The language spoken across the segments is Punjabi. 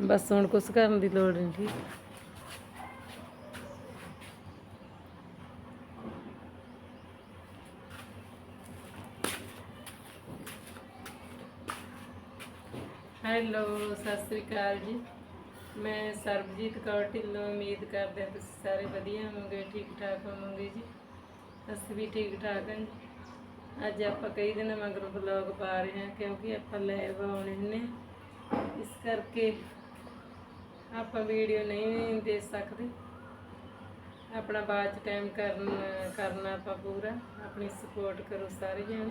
ਬਸ ਹੁਣ ਕੁਛ ਕਰਨ ਦੀ ਲੋੜ ਨਹੀਂ ਠੀਕ ਹੈਲੋ, ਸਤਿ ਸ੍ਰੀ ਅਕਾਲ ਜੀ। ਮੈਂ ਸਰਬਜੀਤ ਕੌਰ ਢਿੱਲੋਂ ਉਮੀਦ ਕਰਦੇ ਹਾਂ ਤੁਸੀਂ ਸਾਰੇ ਵਧੀਆ ਹੋਵੋਗੇ ਠੀਕ ਠਾਕ ਹੋਵੋਗੇ ਜੀ। ਅਸੀਂ ਵੀ ਠੀਕ ਠਾਕ ਹਾਂ ਅੱਜ ਆਪਾਂ ਕਈ ਦਿਨਾਂ ਮਗਰੋਂ ਵਲੌਗ ਪਾ ਰਹੇ ਹਾਂ ਕਿਉਂਕਿ ਆਪਾਂ ਲੈਬ ਆਉਣੇ ਨੇ ਇਸ ਕਰਕੇ ਆਪਾਂ ਵੀਡੀਓ ਨਹੀਂ ਦੇ ਸਕਦੇ। ਆਪਣਾ ਬਾਅਦ ਚ ਟਾਈਮ ਕਰਨ, ਕਰਨਾ ਆਪਾਂ ਪੂਰਾ। ਆਪਣੀ ਸਪੋਰਟ ਕਰੋ ਸਾਰੇ ਜਣੇ।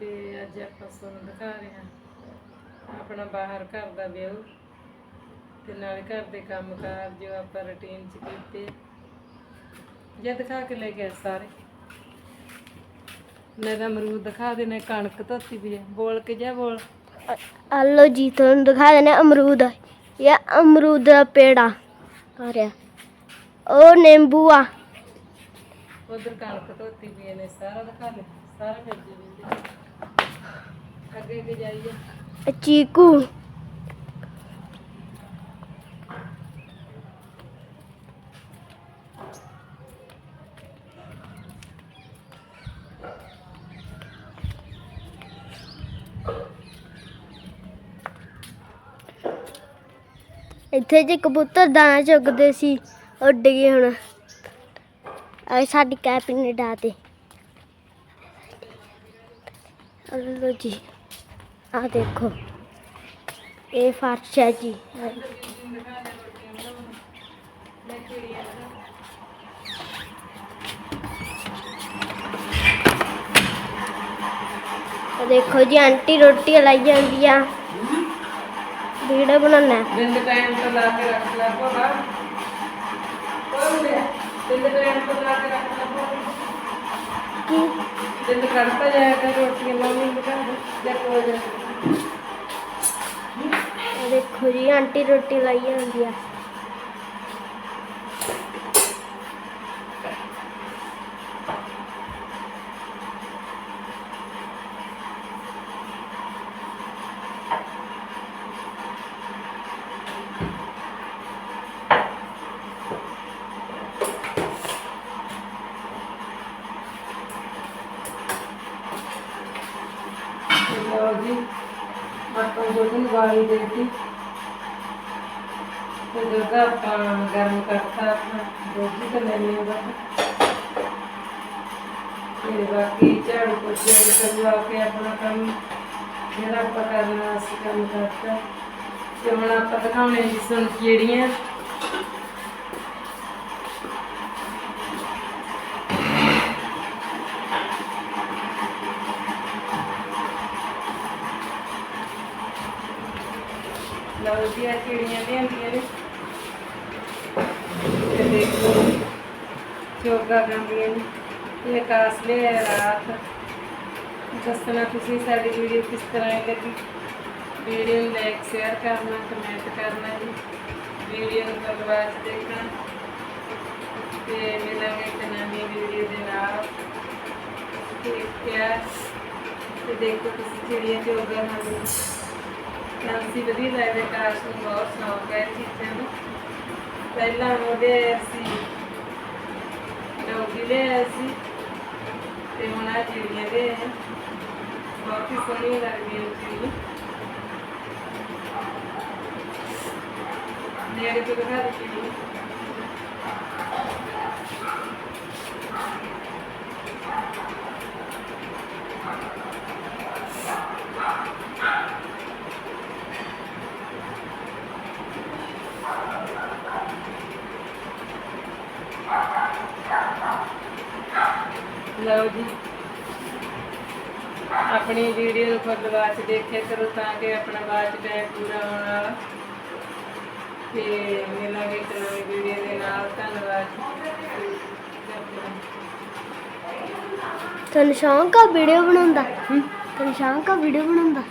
ਤੇ ਅੱਜ ਆਪਾਂ ਤੁਹਾਨੂੰ ਦਿਖਾ ਰਹੇ ਹਾਂ। ਆਪਣਾ ਬਾਹਰ ਘਰ ਦਾ ਵਿਊ। ਤੇ ਨਾਲ ਘਰ ਦੇ ਕੰਮਕਾਰ ਜੋ ਆਪਾਂ ਰੁਟੀਨ ਚ ਕੀਤੇ। ਜੇ ਦਿਖਾ ਕੇ ਲੈ ਗਏ ਸਾਰੇ। ਮੈਂ ਤਾਂ ਅਮਰੂਦ ਦਿਖਾ ਦੇਣਾ ਕਣਕ ਧੋਤੀ ਵੀ ਹੈ। ਬੋਲ ਕੇ ਜਾ ਬੋਲ। ਹਲੋ ਜੀ ਤੁਹਾਨੂੰ ਦਿਖਾ ਦੇਣਾ ਅਮਰੂਦ ਇਹ ਅਮਰੂਦ ਦਾ ਪੇੜਾ ਆ ਰਿਹਾ। ਉਹ ਨਿੰਬੂ ਆ। ਉਧਰ ਕਣਕ ਧੋਤੀ ਵੀ ਨੇ ਸਾਰਾ ਦਿਖਾ ਲੈ ਸਾਰਾ ਫਿਰ ਜੀ ਅੱਗੇ ਅੱਗੇ ਜਾਈਏ। ਇਹ ਚੀਕੂ ਇੱਥੇ ਜੇ ਕਬੂਤਰ ਦਾਣਾ ਚੁਗਦੇ ਸੀ ਉੱਡ ਗਏ ਹੁਣ। ਆ ਸਾਡੀ ਕੈਪ ਡਾ ਡਾਤੇ ਹਲੋ ਜੀ ਆ ਦੇਖੋ। ਇਹ ਫਰਸ਼ ਹੈ ਜੀ। ਦੇਖੋ ਜੀ, ਆਂਟੀ ਰੋਟੀ ਲਾਈ ਜਾਂਦੀ ਆ ਵੀਡੀਓ ਬਣਾਉਣਾ ਬਿੰਦ ਟਾਈਮ ਤੋਂ ਲਾ ਕੇ ਰੱਖ ਲੈ ਭੋਲਾ। ਕੋਈ ਨਹੀਂ ਬਿੰਦ ਟਾਈਮ ਤੋਂ ਲਾ ਕੇ ਰੱਖ ਲੈ ਭੋਲਾ। ਕੀ? ਬਿੰਦ ਕੱਢਤਾ ਜਾਇਆ ਕਰ ਰੋਟੀਆਂ ਮੰਮੀ ਕਰ ਦੇ। ਕੋਲ ਜਾ ਦੇਖੋ ਜੀ ਆਂਟੀ ਰੋਟੀ ਲਾਈ ਜਾਂਦੀ ਆ। ਲਓ ਆਪਾਂ ਦੁੱਧ ਵਾਲੀ ਦੇਤੀ ਤੇ ਦੁੱਧ ਆਪਾਂ ਗਰਮ ਕਰਤਾ ਆਪਣਾ। ਦੁੱਧ ਤੇ ਲੈ ਲਿਆ ਬਸ ਤੇ ਬਾਕੀ ਝਾੜੂ ਪੋਚੇ ਕਰਵਾ ਕੇ ਆਪਣਾ ਕੰਮ ਜਿਹੜਾ ਆਪਾਂ ਕਰਨਾ, ਅਸੀਂ ਕੰਮ ਕਰਤਾ। ਤੇ ਹੁਣ ਆਪਾਂ ਦਿਖਾਉਣੇ ਜੀ ਸਾਨੂੰ ਕੀੜੀਆਂ ਲਓ ਚਿੜੀਆਂ ਲਿਆਂਦੀਆਂ ਨੇ। ਤੇ ਦੇਖੋ ਚੋਗਾ ਖਾਂਦੀਆਂ ਨੇ ਇਹ ਕਾਸ ਲਿਆ ਰਾਤ। ਦੱਸਣਾ ਤੁਸੀਂ ਸਾਡੀ ਵੀਡੀਓ ਕਿਸ ਤਰ੍ਹਾਂ ਲੱਗੀ? ਵੀਡੀਓ ਨੂੰ ਲਾਈਕ ਸ਼ੇਅਰ ਕਰਨਾ ਕਮੈਂਟ ਕਰਨਾ ਜੀ। ਵੀਡੀਓ ਨੂੰ ਪਰਿਵਾਰ ਦੇਖਣਾ। ਤੇ ਮਿਲਾਂਗੇ ਇੱਕ ਨਵੀਂ ਵੀਡੀਓ ਦੇ ਨਾਲ। ਤੇ ਪਿਆਰ ਤੇ ਦੇਖੋ ਤੁਸੀਂ ਚਿੜੀਆਂ ਚੋਗਾ ਖਾਂਦੀਆਂ ਅਸੀਂ ਵਧੀਆ ਲੱਗਦੇ ਕਾਸ਼ ਨੂੰ ਬਹੁਤ ਸ਼ੌਂਕ ਹੈ ਇਹ ਚੀਜ਼ਾਂ ਦਾ ਪਹਿਲਾਂ ਉਹਦੇ ਅਸੀਂ ਡੋਗੀ ਲਿਆ ਸੀ ਤੇ ਹੁਣ ਆ ਚਿੜੀਆਂ ਦੇ ਬਹੁਤ ਹੀ ਸੋਹਣੀਆਂ ਲੱਗਦੀਆਂ ਨੇ ਚਿੜੀਆਂ ਨੇੜੇ ਤੋਂ ਦਿਖਾ ਦੇ ਚਿੜੀਆਂ ਲਓ ਜੀ। ਆਪਣੀ ਵੀਡੀਓ ਨੂੰ ਖੁਦ ਬਾਅਦ ਦੇਖਿਆ ਕਰੋ ਤਾਂ ਕਿ ਆਪਣਾ ਬਾਅਦ ਟਾਈਮ ਪੂਰਾ ਹੋਣ ਵਾਲਾ। ਤੇ ਮਿਲਾਂਗੇ ਇੱਕ ਨਵੀਂ ਵੀਡੀਓ ਦੇ ਨਾਲ। ਧੰਨਵਾਦ। ਤੁਹਾਨੂੰ ਸ਼ੌਂਕ ਆ ਵੀਡੀਓ ਬਣਾਉਂਦਾ ਤੁਹਾਨੂੰ ਸ਼ੌਂਕ ਆ ਵੀਡੀਓ ਬਣਾਉਂਦਾ